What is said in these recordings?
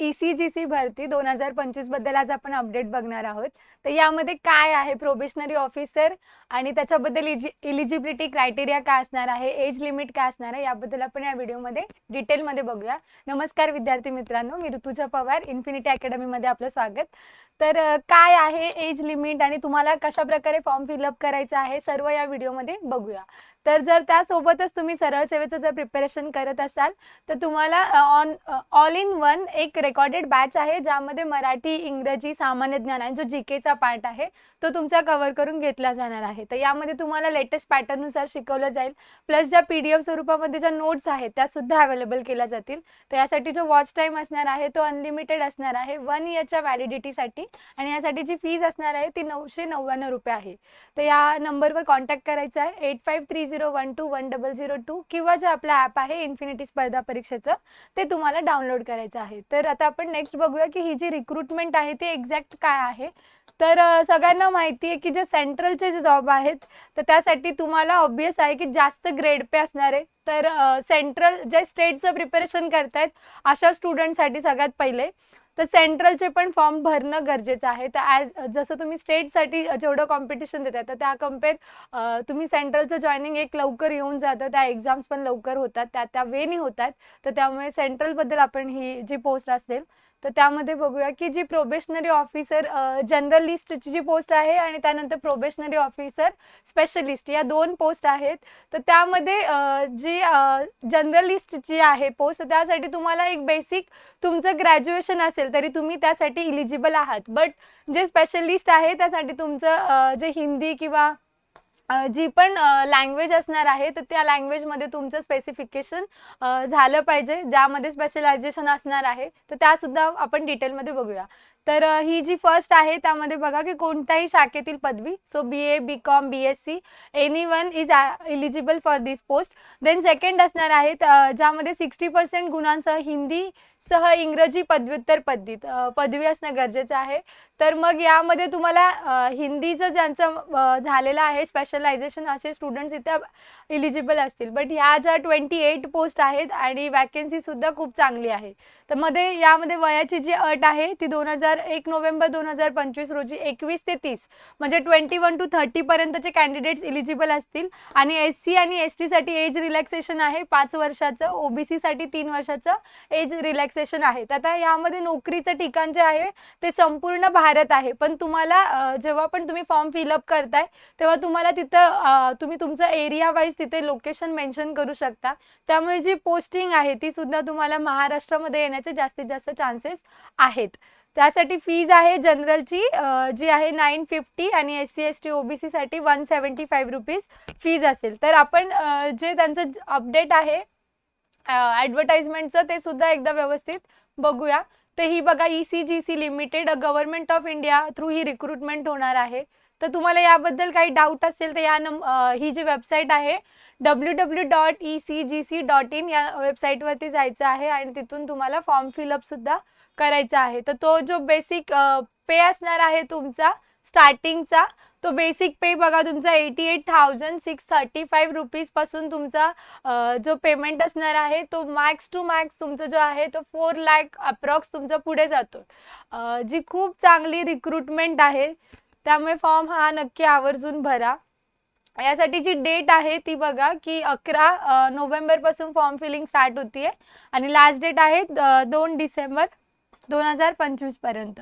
E C G C भरती दोन हजार पंचवीसबद्दल आज आपण अपडेट बघणार आहोत. तर यामध्ये काय आहे? प्रोबेशनरी ऑफिसर आणि त्याच्याबद्दल इलिजिबिलिटी क्रायटेरिया काय असणार आहे? एज लिमिट काय असणार आहे? याबद्दल आपण या व्हिडिओमध्ये डिटेलमध्ये बघूया. नमस्कार विद्यार्थी मित्रांनो मी ऋतुजा पवार इन्फिनिटी अकॅडमीमध्ये आपलं स्वागत. तर काय आहे एज लिमिट आणि तुम्हाला कशा प्रकारे फॉर्म फिलअप करायचा आहे? सर्व या व्हिडिओमध्ये बघूया. तर जर त्यासोबतच तुम्ही सरळ सेवेचं जर प्रिपरेशन करत असाल तर तुम्हाला ऑन ऑल इन वन एक रेकॉर्डेड बॅच आहे ज्यामध्ये मराठी इंग्रजी सामान्य ज्ञान आणि जो जी केचा पार्ट आहे तो तुमचा कव्हर करून घेतला जाणार आहे. तर यामध्ये तुम्हाला लेटेस्ट पॅटर्ननुसार शिकवलं जाईल. प्लस ज्या पी डी एफ स्वरूपामध्ये ज्या नोट्स आहेत त्या सुद्धा अवेलेबल केल्या जातील. तर यासाठी जो वॉच टाईम असणार आहे तो अनलिमिटेड असणार आहे वन इयरच्या व्हॅलिडिटीसाठी आणि यासाठी जी फीज असणार आहे ती नऊशे नव्याण्णव रुपये आहे. तर या नंबरवर कॉन्टॅक्ट करायचा आहे. Eight five three zero one two one double zero two किंवा जे आपलं ॲप आहे इन्फिनिटी स्पर्धा परीक्षेचं ते तुम्हाला डाउनलोड करायचं आहे. तर आता आपण नेक्स्ट बघूया की ही जी रिक्रुटमेंट आहे ती एक्झॅक्ट काय आहे. तर सगळ्यांना माहिती आहे की जे सेंट्रलचे जे जॉब आहेत तर त्यासाठी तुम्हाला ऑब्वियस आहे की जास्त ग्रेड पे असणारे तर सेंट्रल जे स्टेटचं प्रिपरेशन करतायत अशा स्टुडंटसाठी सगळ्यात पहिले. तर सेंट्रलचे पण फॉर्म भरणं गरजेचं आहे. तर ॲज जसं तुम्ही स्टेटसाठी जेवढं कॉम्पिटिशन देताय तर त्या कंपेअर तुम्ही सेंट्रलचं जॉईनिंग एक लवकर येऊन जातं. त्या एक्झाम्स पण लवकर होतात. त्या त्या वेनी होतात. तर त्यामुळे सेंट्रलबद्दल आपण ही जी पोस्ट असेल तर त्यामध्ये बघूया की जी प्रोबेशनरी ऑफिसर जनरल लिस्टची जी पोस्ट आहे आणि त्यानंतर प्रोबेशनरी ऑफिसर स्पेशलिस्ट या दोन पोस्ट आहेत. तर त्यामध्ये जी जनरलिस्टची आहे पोस्ट त्यासाठी तुम्हाला एक बेसिक तुमचं ग्रॅज्युएशन असेल तरी तुम्ही त्यासाठी इलिजिबल आहात. बट जे स्पेशलिस्ट आहे त्यासाठी तुमचं जे हिंदी किंवा जी पण लँग्वेज असणार आहे तर त्या लँग्वेजमध्ये तुमचं स्पेसिफिकेशन झालं पाहिजे. ज्यामध्ये स्पेशलायझेशन असणार आहे तर त्यासुद्धा आपण डिटेलमध्ये बघूया. तर ही जी फर्स्ट आहे त्यामध्ये बघा की कोणत्याही शाखेतील पदवी so B A B com B S C any one is eligible for this post then second असणार आहेत ज्यामध्ये सिक्स्टी पर्सेंट गुणांसह हिंदी सह इंग्रजी पदव्युत्तर पदवीत पदवी असणं गरजेचं आहे. तर मग यामध्ये तुम्हाला हिंदीचं ज्यांचं झालेलं आहे स्पेशल स्पेशलायझेशन असे स्टुडंट्स इथे इलिजिबल असतील. बट ह्या ज्या ट्वेंटी एट पोस्ट आहेत आणि वॅकेन्सीसुद्धा खूप चांगली आहे. तर मध्ये यामध्ये वयाची जी अट आहे ती दोन हजार एक नोव्हेंबर दोन हजार पंचवीस रोजी एकवीस ते तीस. म्हणजे ट्वेंटी वन टू थर्टीपर्यंतचे कॅन्डिडेट्स इलिजिबल असतील. आणि एस सी आणि एस टीसाठी एज रिलॅक्सेशन आहे पाच वर्षाचं. ओबीसीसाठी तीन वर्षाचं एज रिलॅक्सेशन आहे. तर आता यामध्ये नोकरीचं ठिकाण जे आहे ते संपूर्ण भारत आहे. पण तुम्हाला जेव्हा पण तुम्ही फॉर्म फिलअप करताय तेव्हा तुम्हाला तिथं तुम्ही तुमचं एरिया वाईज तिथे लोकेशन मेन्शन करू शकता. त्यामुळे जी पोस्टिंग आहे ती सुद्धा तुम्हाला महाराष्ट्रामध्ये येण्याचे जास्तीत जास्त चान्सेस आहेत. त्यासाठी फीज आहे जनरलची जी आहे नाईन फिफ्टी आणि S C S T ओबीसीसाठी one seventy five rupees fees असेल. तर आपण जे त्यांचं अपडेट आहे ॲडव्हर्टाइजमेंटचं ते सुद्धा एकदा व्यवस्थित बघूया. तर ही बघा E C G C limited government of India through he recruitment होणार आहे. तर तुम्हाला याबद्दल काही डाऊट असेल तर या नम ही जी वेबसाईट आहे W W dot E C G C dot in या वेबसाईटवरती जायचं आहे आणि तिथून तुम्हाला फॉर्म फिलअपसुद्धा करायचा आहे. तर तो जो बेसिक पे असणार आहे तुमचा स्टार्टिंगचा तो बेसिक पे बघा तुमचा eighty eight thousand six thirty five रुपीजपासून तुमचा जो पेमेंट असणार आहे तो मॅक्स टू मॅक्स तुमचा जो आहे तो फोर लॅक अप्रॉक्स तुमचा पुढे जातो जी खूप चांगली रिक्रुटमेंट आहे त्यामुळे फॉर्म हा नक्की आवर्जून भरा. यासाठी जी डेट आहे ती बघा की अकरा नोव्हेंबरपासून फॉर्म फिलिंग स्टार्ट होतीये. आणि लास्ट डेट आहे दोन डिसेंबर दोन हजार पंचवीसपर्यंत.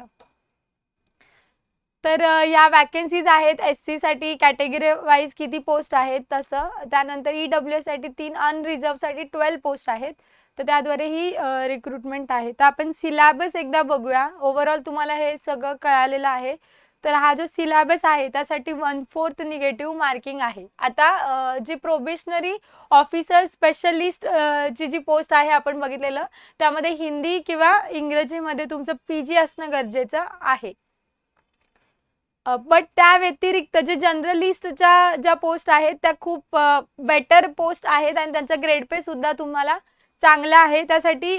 तर ह्या या वॅकन्सीज आहेत एस सीसाठी कॅटेगरी वाईज किती पोस्ट आहेत तसं. त्यानंतर ई डब्ल्यू एससाठी तीन अनरिझर्वसाठी ट्वेल्व पोस्ट आहेत. तर त्याद्वारे ही रिक्रुटमेंट आहे. तर आपण सिलॅबस एकदा बघूया. ओव्हरऑल तुम्हाला हे सगळं कळालेलं आहे. तर हा जो सिलॅबस आहे त्यासाठी वन फोर्थ निगेटिव्ह मार्किंग आहे. आता जी प्रोबेशनरी ऑफिसर स्पेशलिस्ट ची जी पोस्ट आहे आपण बघितलेलं त्यामध्ये हिंदी किंवा इंग्रजीमध्ये तुमचं पी जी असणं गरजेचं आहे. बट त्या व्यतिरिक्त जे जनरलिस्टच्या ज्या पोस्ट आहेत त्या खूप बेटर पोस्ट आहेत आणि त्यांचा ग्रेड पे सुद्धा तुम्हाला चांगला आहे. त्यासाठी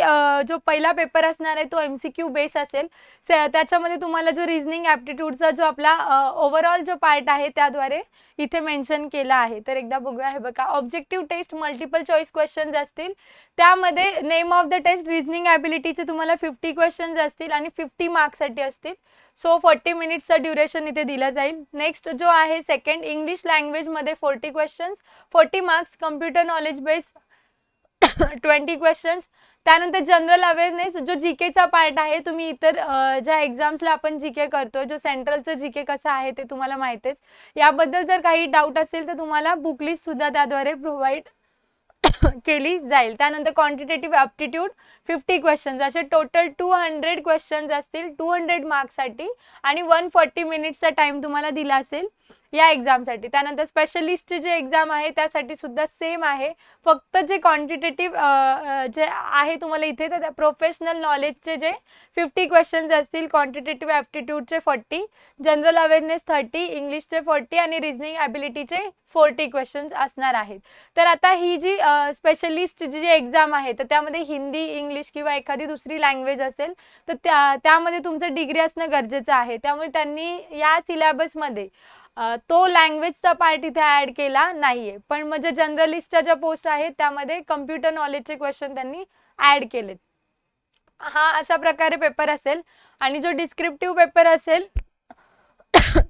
जो पहिला पेपर असणार आहे तो एम सी क्यू बेस असेल. त्याच्यामध्ये तुम्हाला जो रिझनिंग ॲप्टिट्यूडचा जो आपला ओव्हरऑल जो पार्ट आहे त्याद्वारे इथे मेन्शन केला आहे. तर एकदा बघूया हे बघा. Objective test multiple choice questions असतील. त्यामध्ये name of the test reasoning ॲबिलिटीचे तुम्हाला फिफ्टी क्वेश्चन्स असतील आणि फिफ्टी मार्क्ससाठी असतील. सो फोर्टी मिनिट्सचं ड्युरेशन इथे दिलं जाईल. नेक्स्ट जो आहे सेकंड इंग्लिश लँग्वेजमध्ये forty questions forty marks computer knowledge base twenty questions त्यानंतर जनरल अवेअरनेस जो जी केचा पार्ट आहे तुम्ही इतर ज्या एक्झाम्सला आपण जी के करतो जो सेंट्रलचं जी के कसं आहे ते तुम्हाला माहितीच याबद्दल जर काही डाऊट असेल तर तुम्हाला बुकलिस्ट सुद्धा त्याद्वारे प्रोव्हाइड केली जाईल. त्यानंतर क्वांटिटेटिव्ह ॲप्टिट्यूड फिफ्टी क्वेश्चन्स असे टोटल टू हंड्रेड क्वेश्चन्स असतील टू हंड्रेड मार्क्ससाठी आणि वन फोर्टी मिनिट्सचा टाईम तुम्हाला दिला असेल या एक्झामसाठी त्यानंतर स्पेशलिस्टचे जे एक्झाम आहे त्यासाठी सुद्धा सेम आहे. फक्त जे क्वांटिटेटिव्ह जे आहे तुम्हाला इथे तर प्रोफेशनल नॉलेजचे जे फिफ्टी क्वेश्चन्स असतील क्वांटिटेटिव्ह ॲप्टिट्यूडचे फोर्टी जनरल अवेअरनेस थर्टी इंग्लिशचे फोर्टी आणि रिझनिंग ॲबिलिटीचे फोर्टी क्वेश्चन्स असणार आहेत. तर आता ही जी स्पेशलिस्ट जी एक्झाम आहे तर त्यामध्ये हिंदी इंग्लिश किंवा एखादी दुसरी लँग्वेज असेल तर त्या त्यामध्ये तुमचं डिग्री असणं गरजेचं आहे. त्यामुळे त्यांनी या सिलेबसमध्ये तो लँग्वेजचा पार्ट इथे ॲड केला नाही आहे पण म्हणजे जनरलिस्टच्या ज्या पोस्ट आहेत त्यामध्ये कम्प्युटर नॉलेजचे क्वेश्चन त्यांनी ॲड केलेत. हा अशा प्रकारे पेपर असेल. आणि जो डिस्क्रिप्टिव्ह पेपर असेल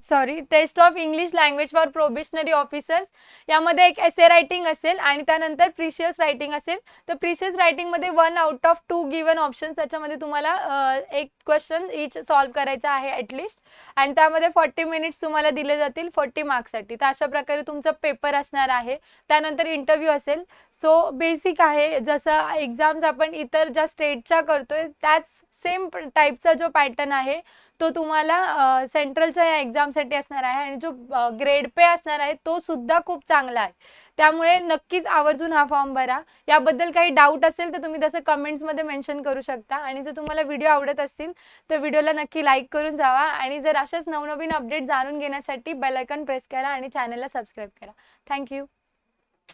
sorry test of English language for probationary officers यामध्ये एक एसे रायटिंग असेल आणि त्यानंतर प्रिशियस रायटिंग असेल. तर precis रायटिंगमध्ये one out of two given options त्याच्यामध्ये तुम्हाला एक क्वेश्चन इच सॉल्व करायचा आहे ॲटलिस्ट आणि त्यामध्ये फॉर्टी मिनिट्स तुम्हाला दिले जातील फोर्टी मार्क्ससाठी तर अशा प्रकारे तुमचा पेपर असणार आहे. त्यानंतर इंटरव्ह्यू असेल. सो बेसिक आहे. जसं एक्झाम्स आपण इतर ज्या स्टेटच्या करतोय त्याच सेम टाईपचा जो पॅटर्न आहे तो तुम्हाला सेंट्रलच्या या एक्झामसाठी असणार आहे आणि जो ग्रेड पे असणार आहे तो सुद्धा खूप चांगला आहे. त्यामुळे नक्कीच आवर्जून हा फॉर्म भरा. याबद्दल काही डाऊट असेल तर तुम्ही तसं कमेंट्समध्ये मेन्शन करू शकता. आणि जर तुम्हाला व्हिडिओ आवडत असतील तर व्हिडिओला नक्की लाईक करून जावा. आणि जर अशाच नवनवीन अपडेट जाणून घेण्यासाठी बेल प्रेस करा आणि चॅनलला सबस्क्राईब करा. थँक्यू